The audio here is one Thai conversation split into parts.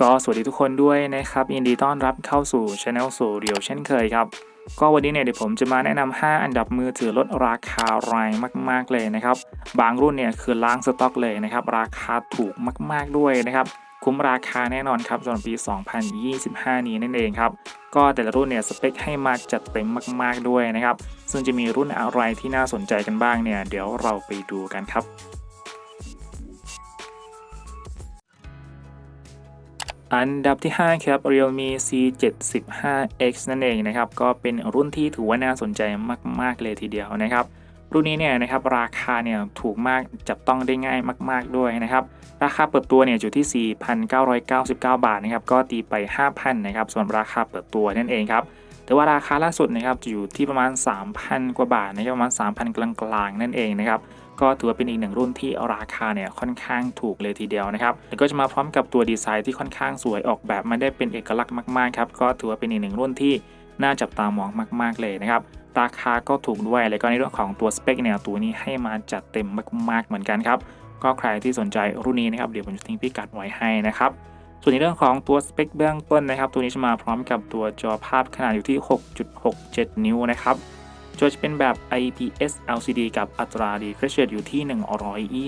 ก็สวัสดีทุกคนด้วยนะครับ ยินดีต้อนรับเข้าสู่ช anel สู่เรียวเช่นเคยครับ ก็วันนี้เนี่ยเดี๋ยวผมจะมาแนะนำ5อันดับมือถือลดราคาแรงมากๆเลยนะครับ บางรุ่นเนี่ยคือล้างสต็อกเลยนะครับ ราคาถูกมากๆด้วยนะครับ คุ้มราคาแน่นอนครับสำหรับปี 2025 นี้นั่นเองครับ ก็แต่ละรุ่นเนี่ยสเปคให้มาจัดเต็มมาก ๆ ด้วยนะครับ ซึ่งจะมีรุ่นอะไรที่น่าสนใจกันบ้างเนี่ย เดี๋ยวเราไปดูกันครับอันดับที่ 5 ครับ Realme C75X นั่นเองนะครับ ก็เป็นรุ่นที่ถือว่าน่าสนใจมาก ๆ เลยทีเดียวนะครับ รุ่นนี้เนี่ยนะครับราคาเนี่ยถูกมากจับต้องได้ง่ายมาก ๆด้วยนะครับราคาเปิดตัวเนี่ยอยู่ที่ 4,999 บาทนะครับก็ตีไป 5,000นะครับส่วนราคาเปิดตัวนั่นเองครับแต่ว่าราคาล่าสุดนะครับจะอยู่ที่ประมาณ 3,000 กว่าบาทนะครับประมาณ 3,000 กลางๆนั่นเองนะครับก็ถือว่าเป็นอีกหนึ่งรุ่นที่ราคาเนี่ยค่อนข้างถูกเลยทีเดียวนะครับแล้วก็จะมาพร้อมกับตัวดีไซน์ที่ค่อนข้างสวยออกแบบมาได้เป็นเอกลักษณ์มากๆครับก็ถือว่าเป็นอีกหนึ่งรุ่นที่น่าจับตามองมาก ๆเลยนะครับ ราคาก็ถูกด้วยแล้วก็ในเรื่องของตัวสเปคเนี่ยตัวนี้ให้มาจัดเต็มมากๆเหมือนกันครับก็ใครที่สนใจรุ่นนี้นะครับเดี๋ยวผมจะทิ้งพิกัดไว้ให้นะครับส่วนในเรื่องของตัวสเปคเบื้องต้นนะครับ ตัวนี้จะมาพร้อมกับตัวจอภาพขนาดอยู่ที่ 6.67 นิ้วนะครับจอจะเป็นแบบ IPS LCD กับอัตรา refresh rate อยู่ที่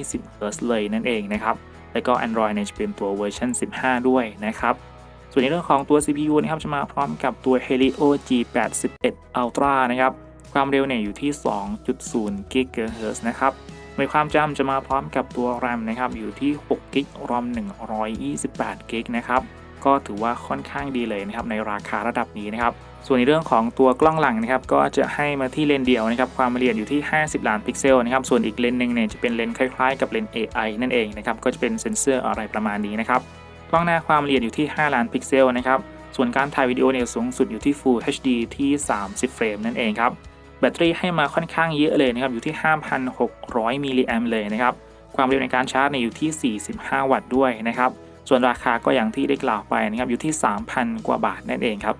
120 Hz เลยนั่นเองนะครับ แล้วก็ Android เนี่ยจะเป็นตัวเวอร์ชัน15 ด้วยนะครับ ส่วนในเรื่องของตัว CPU นะครับจะมาพร้อมกับตัว Helio G81 Ultra นะครับ ความเร็วเนี่ยอยู่ที่ 2.0 GHz นะครับโดยความจำจะมาพร้อมกับตัว RAM นะครับอยู่ที่6 g b ROM 128 g b นะครับก็ถือว่าค่อนข้างดีเลยนะครับในราคาระดับนี้นะครับ ส่วนในเรื่องของตัวกล้องหลังนะครับ ก็จะให้มาที่เลนเดียวนะครับ ความละเอียดอยู่ที่ 50 ล้านพิกเซลนะครับ ส่วนอีกเลนหนึ่งเนี่ยจะเป็นเลนคล้ายๆ กับเลน AI นั่นเองนะครับ ก็จะเป็นเซ็นเซอร์อะไรประมาณนี้นะครับ ล้องหน้าความละเอียดอยู่ที่ 5 ล้านพิกเซลนะครับ ส่วนการถ่ายวิดีโอเนี่ยสูงสุดอยู่ที่ Full HD ที่ 30 เฟรมนั่นเองครับ แบตเตอรี่ให้มาค่อนข้างเยอะเลยนะครับ อยู่ที่ 5,600 มิลลิแอมเลยนะครับ ความเร็วในการชาร์จเนี่ยอยู่ที่ 45 วัตต์ด้วยนะครับ ส่วนราคาก็อย่างที่ได้กล่าวไปนะครับ อยู่ที่ 3,000 กว่าบาทนั่นเองครับ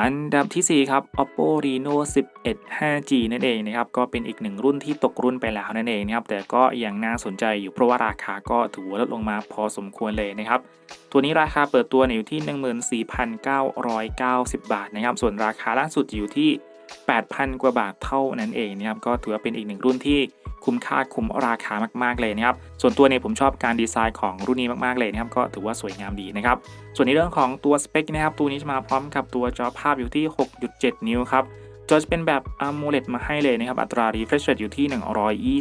อันดับที่ 4 ครับ Oppo Reno 11 5G นั่นเองนะครับก็เป็นอีกหนึ่งรุ่นที่ตกรุ่นไปแล้วนั่นเองนะครับแต่ก็ยังน่าสนใจอยู่เพราะว่าราคาก็ถือว่าลดลงมาพอสมควรเลยนะครับตัวนี้ราคาเปิดตัวอยู่ที่ 14,990 บาทนะครับส่วนราคาล่าสุดอยู่ที่ 8,000 กว่าบาทเท่านั้นเองนะครับก็ถือว่าเป็นอีกหนึ่งรุ่นที่คุ้มค่าคุ้มราคามากๆเลยนะครับส่วนตัวเนี่ยผมชอบการดีไซน์ของรุ่นนี้มากๆเลยนะครับก็ถือว่าสวยงามดีนะครับส่วนในเรื่องของตัวสเปคนะครับตัวนี้จะมาพร้อมกับตัวจอภาพอยู่ที่ 6.7 นิ้วครับจอจะเป็นแบบ AMOLED มาให้เลยนะครับ อัตรา refresh rate อยู่ที่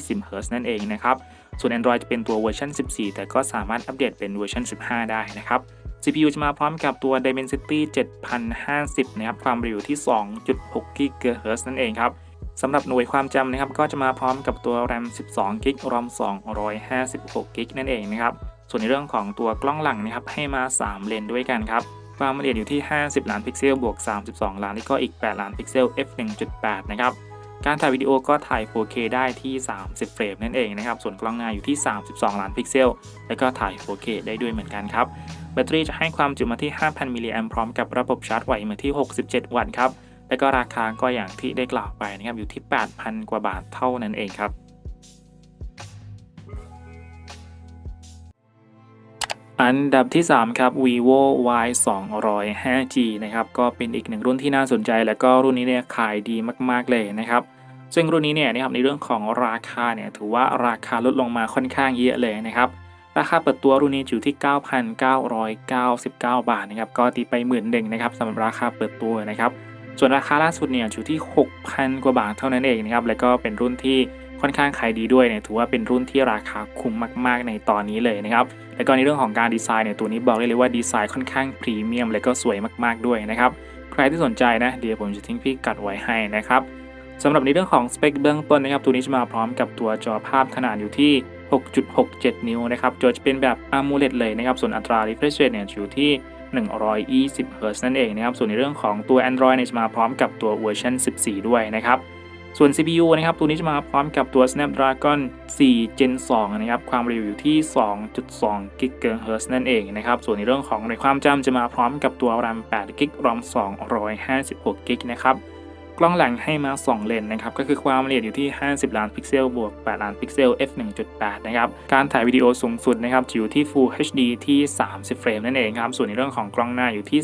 120 Hz นั่นเองนะครับ ส่วน Android จะเป็นตัวเวอร์ชัน14 แต่ก็สามารถอัปเดตเป็นเวอร์ชัน15 ได้นะครับ CPU จะมาพร้อมกับตัว Dimensity 7050 นะครับ ความเร็วที่ 2.6 GHz นั่นเองครับสำหรับหน่วยความจำนะครับ ก็จะมาพร้อมกับตัว RAM 12 g b ROM 256 g b นั่นเองนะครับ ส่วนในเรื่องของตัวกล้องหลังนะครับ ให้มา 3 เลนด้วยกันครับ ความละเอียดอยู่ที่ 50 ล้านพิกเซลบวก 32 ล้าน แล้วก็อีก 8 ล้านพิกเซล f 1.8 นะครับ การถ่ายวิดีโอก็ถ่าย 4K ได้ที่ 30 เฟรมนั่นเองนะครับ ส่วนกล้องหน้าอยู่ที่ 32 ล้านพิกเซล แล้วก็ถ่าย 4K ได้ด้วยเหมือนกันครับ แบตเตอรี่จะให้ความจุมาที่ 5,000 มิลลิแอมพร้อมกับระบบชาร์จไหวมาที่ 67 วัตต์ครับ และก็ราคาก็อย่างที่ได้กล่าวไปนะครับอยู่ที่ 8,000 กว่าบาทเท่านั้นเองครับอันดับที่ 3 ครับ vivo y 2 0 0 5G นะครับ ก็เป็นอีกหนึ่งรุ่นที่น่าสนใจ และก็รุ่นนี้เนี่ยขายดีมาก ๆ เลยนะครับ ซึ่งรุ่นนี้เนี่ยนะครับในเรื่องของราคาเนี่ยถือว่าราคาลดลงมาค่อนข้างเยอะเลยนะครับราคาเปิดตัวรุ่นนี้อยู่ที่ 9,999 บาทนะครับก็ตีไปหมื่นหนึ่งนะครับสำหรับราคาเปิดตัวนะครับส่วนราคาล่าสุดเนี่ยอยู่ที่ 6,000 กว่าบาทเท่านั้นเองนะครับแล้วก็เป็นรุ่นที่ค่อนข้างขายดีด้วยเนี่ยถือว่าเป็นรุ่นที่ราคาคุ้มมาก ๆ ในตอนนี้เลยนะครับแล้วก็ในเรื่องของการดีไซน์เนี่ยตัวนี้บอกได้เลยว่าดีไซน์ค่อนข้างพรีเมียมและก็สวยมากๆด้วยนะครับใครที่สนใจนะเดี๋ยวผมจะทิ้งพิกัดไว้ให้นะครับ สำหรับในเรื่องของสเปคเบื้องต้นนะครับตัวนี้จะมาพร้อมกับตัวจอภาพขนาดอยู่ที่ 6.67 นิ้วนะครับจอจะเป็นแบบ AMOLED เลยนะครับส่วนอัตรา refresh rate เนี่ยอยู่ที่120 Hz นั่นเองนะครับ ส่วนในเรื่องของตัว Android เนี่ยจะมาพร้อมกับตัวเวอร์ชัน14 ด้วยนะครับ ส่วน CPU นะครับ ตัวนี้จะมาพร้อมกับตัว Snapdragon 4 Gen 2 นะครับ ความเร็วอยู่ที่ 2.2 GHz นั่นเองนะครับ ส่วนในเรื่องของในความจำจะมาพร้อมกับตัว RAM 8 g b ROM 256 g b นะครับ กล้องหลังให้มา 2 เลนนะครับ ก็คือความละเอียดอยู่ที่ 50 ล้านพิกเซลบวก 8 ล้านพิกเซล f 1.8 นะครับ การถ่ายวิดีโอสูงสุดนะครับอยู่ที่ Full HD ที่ 30 เฟรมนั่นเองครับ ส่วนในเรื่องของกล้องหน้าอยู่ที่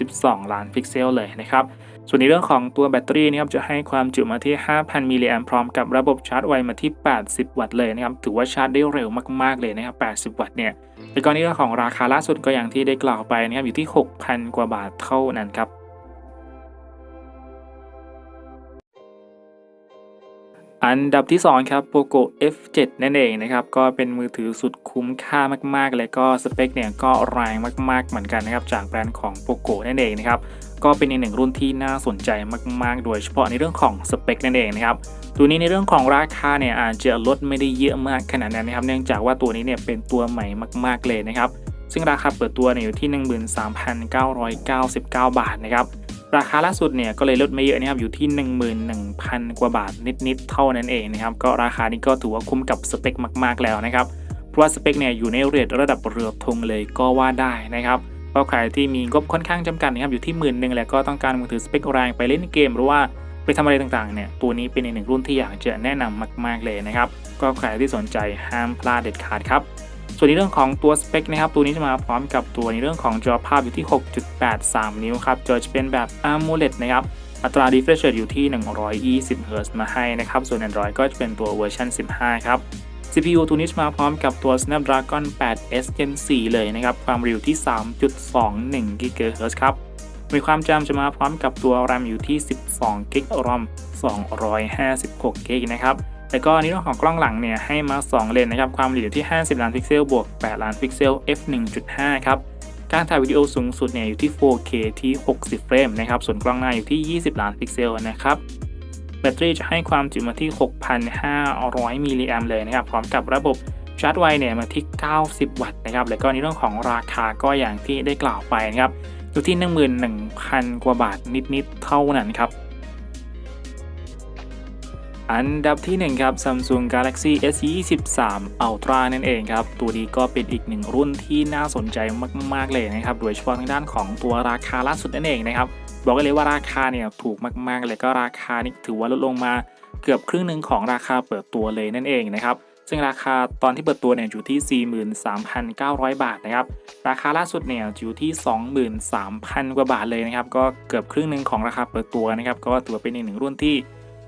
32 ล้านพิกเซลเลยนะครับส่วนในเรื่องของตัวแบตเตอรี่นะครับจะให้ความจุมาที่ 5,000 มิลลิแอมพร้อมกับระบบชาร์จไวมาที่ 80 วัตต์เลยนะครับ ถือว่าชาร์จได้เร็วมาก ๆ เลยนะครับ 80 วัตต์เนี่ยแล้วก็ในเรื่องของราคาล่าสุดก็อย่างที่ได้กล่าวไปนะครับอยู่ที่ 6,000 กว่าบาทเท่านั้นครับ อันดับที่ 2 ครับ POCO F7 นั่นเองนะครับ ก็เป็นมือถือสุดคุ้มค่ามากๆ และก็สเปคเนี่ยก็แรงมากๆ เหมือนกันนะครับ จากแบรนด์ของ POCO นั่นเองนะครับ ก็เป็นอีกหนึ่งรุ่นที่น่าสนใจมากๆ โดยเฉพาะในเรื่องของสเปคนั่นเองนะครับ ตัวนี้ในเรื่องของราคาเนี่ยอาจจะลดไม่ได้เยอะมากขนาดนั้นนะครับ เนื่องจากว่าตัวนี้เนี่ยเป็นตัวใหม่มาก ๆ เลยนะครับ ซึ่งราคาเปิดตัวเนี่ยอยู่ที่ 13,999 บาทนะครับ ราคาล่าสุดเนี่ยก็เลยลดไม่เยอะนะครับอยู่ที่ 11,000 กว่าบาทนิดๆเท่านั้นเองนะครับก็ราคานี้ก็ถือว่าคุ้มกับสเปคมากๆแล้วนะครับเพราะว่าสเปคเนี่ยอยู่ในเรทระดับเรือธงเลยก็ว่าได้นะครับก็ใครที่มีงบค่อนข้างจำกัดนะครับอยู่ที่หมื่นหนึ่งแล้วก็ต้องการมือถือสเปคแรงไปเล่นเกมหรือว่าไปทำอะไรต่างๆเนี่ยตัวนี้เป็นอีกหนึ่งรุ่นที่อยากจะแนะนำมาก ๆเลยนะครับก็ใครที่สนใจห้ามพลาดเด็ดขาดครับ ส่วนในเรื่องของตัวสเปคนะครับตัวนี้จะมาพร้อมกับตัวในเรื่องของจอภาพอยู่ที่ 6.83 นิ้วครับจอจะเป็นแบบ AMOLED นะครับอัตรา refresh rate อยู่ที่ 120 Hz มาให้นะครับ ส่วน Android ก็จะเป็นตัวเวอร์ชัน15 ครับ CPU ตัวนี้มาพร้อมกับตัว Snapdragon 8 S Gen 4 เลยนะครับ ความเร็วที่ 3.21 GHz ครับ มีความจำจะมาพร้อมกับตัว RAM อยู่ที่ 12 g b ROM 256 g b นะครับ แล้วก็ในเรื่องของกล้องหลังเนี่ยให้มา 2 เลนนะครับ ความละเอียดที่ 50 ล้านพิกเซลบวก 8 ล้านพิกเซล f 1.5 ครับ การถ่ายวิดีโอสูงสุดเนี่ยอยู่ที่ 4K ที่ 60 เฟรมนะครับ ส่วนกล้องหน้าอยู่ที่ 20 ล้านพิกเซลนะครับ แบตเตอรี่จะให้ความจุมาที่ 6,500 มิลลิแอมเลยนะครับ พร้อมกับระบบชาร์จไวเนี่ยมาที่ 90 วัตต์นะครับ แล้วก็ในเรื่องของราคาก็อย่างที่ได้กล่าวไปนะครับ อยู่ที่ 11,000 กว่าบาทนิดๆ เท่านั้นครับ อันดับที่ 1 ครับ Samsung Galaxy S23 Ultra นั่นเองครับ ตัวนี้ก็เป็นอีกหนึ่งรุ่นที่น่าสนใจมาก ๆ เลยนะครับ โดยเฉพาะทางด้านของตัวราคาล่าสุดนั่นเองนะครับ บอกเลยว่าราคาเนี่ยถูกมาก ๆ เลยก็ราคานี่ถือว่าลดลงมาเกือบครึ่งหนึ่งของราคาเปิดตัวเลยนั่นเองนะครับซึ่งราคาตอนที่เปิดตัวเนี่ยอยู่ที่ 43,900 บาทนะครับ ราคาล่าสุดเนี่ยอยู่ที่ 23,000 กว่าบาทเลยนะครับ ก็เกือบครึ่งหนึ่งของราคาเปิดตัวนะครับ ก็ถือว่าเป็นอีกหนึ่งรุ่นที่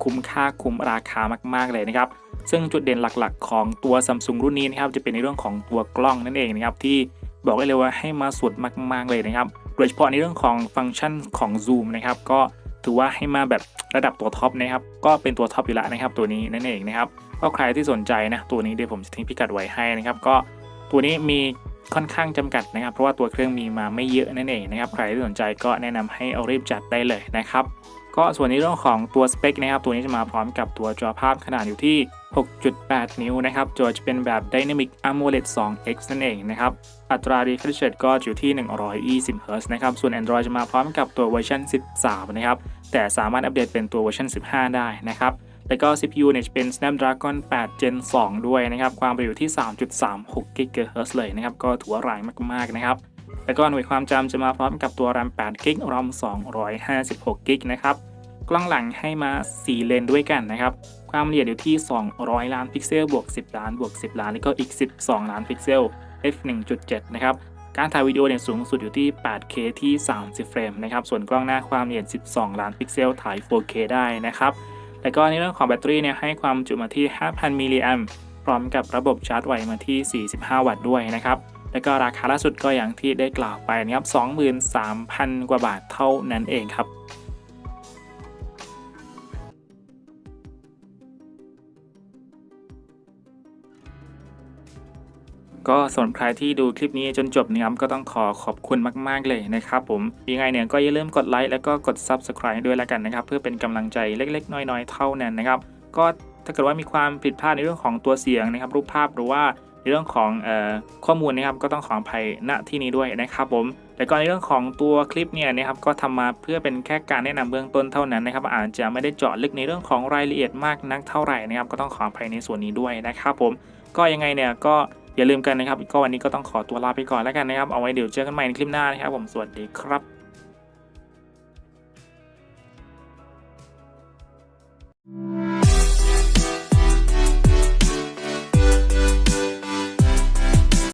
คุ้มค่าคุ้มราคามากๆเลยนะครับ ซึ่งจุดเด่นหลักๆ ของตัว Samsung รุ่นนี้นะครับจะเป็นในเรื่องของตัวกล้องนั่นเองนะครับที่บอกได้เลยว่าให้มาสุดมากๆเลยนะครับ โดยเฉพาะในเรื่องของฟังก์ชันของ Zoom นะครับก็ถือว่าให้มาแบบระดับตัวท็อปนะครับก็เป็นตัวท็อปอยู่แล้วนะครับตัวนี้นั่นเองนะครับก็ใครที่สนใจนะตัวนี้เดี๋ยวผมจะทิ้งพิกัดไว้ให้นะครับก็ตัวนี้มีค่อนข้างจำกัดนะครับ เพราะว่าตัวเครื่องมีมาไม่เยอะนั่นเองนะครับ ใครที่สนใจก็แนะนำให้เอารีบจัดได้เลยนะครับ ก็ส่วนในเรื่องของตัวสเปคนะครับตัวนี้จะมาพร้อมกับตัวจอภาพขนาดอยู่ที่ 6.8 นิ้วนะครับจอจะเป็นแบบ Dynamic AMOLED 2X นั่นเองนะครับอัตรา refresh rate ก็อยู่ที่ 120 Hz นะครับ ส่วน Android จะมาพร้อมกับตัวเวอร์ชัน13 นะครับ แต่สามารถอัปเดตเป็นตัวเวอร์ชัน15 ได้นะครับ แล้วก็ CPU เนี่ยจะเป็น Snapdragon 8 Gen 2 ด้วยนะครับ ความเร็วที่ 3.36 GHz เลยนะครับ ก็ถือว่าแรงมากๆนะครับ แล้วก็หน่วยความจำจะมาพร้อมกับตัว RAM 8 g b ROM 256 g b นะครับ กล้องหลังให้มา 4 เลนด้วยกันนะครับ ความละเอียดอยู่ที่ 200 ล้านพิกเซล บวก 10 ล้าน บวก 10 ล้าน แล้วก็อีก 12 ล้านพิกเซล f 1.7 นะครับ การถ่ายวิดีโอเนี่ยสูงสุดอยู่ที่ 8K ที่ 30 เฟรมนะครับ ส่วนกล้องหน้าความละเอียด 12 ล้านพิกเซล ถ่าย 4K ได้นะครับ แล้วก็ในเรื่องของแบตเตอรี่เนี่ยให้ความจุมาที่ 5,000 มิลลิแอมพร้อมกับระบบชาร์จไวมาที่ 45 วัตต์ด้วยนะครับ แล้วก็ราคาล่าสุดก็อย่างที่ได้กล่าวไปนะครับ23,000 กว่าบาทเท่านั้นเองครับก็สำหรับใครที่ดูคลิปนี้จนจบนะครับก็ต้องขอขอบคุณมาก ๆ เลยนะครับผมยังไงเนี่ยก็อย่าลืมกดไลค์แล้วก็กด Subscribe ด้วยแล้วกันนะครับเพื่อเป็นกำลังใจเล็ก ๆ น้อย ๆ เท่านั้นนะครับก็ถ้าเกิดว่ามีความผิดพลาดในเรื่องของตัวเสียงนะครับรูปภาพหรือว่า ในเรื่องของออข้อมูลนะครับก็ต้องขออภัยณที่นี้ด้วยนะครับผมแล้วก็ในเรื่องของตัวคลิปเนี่ยนะครับก็ทำมาเพื่อเป็นแค่การแนะนำเบื้องต้นเท่านั้นนะครับอาจจะไม่ได้เจาะลึกในเรื่องของรายละเอียดมากนักเท่าไหร่นะครับก็ต้องขออภัยในส่วนนี้ด้วยนะครับผมก็ยังไงเนี่ยก็อย่าลืมกันนะครับก็วันนี้ก็ต้องขอตัวลาไปก่อนแล้วกันนะครับเอาไว้เดี๋ยวเจอกันใหม่ในคลิปหน้านะครับผมสวัสดีครับ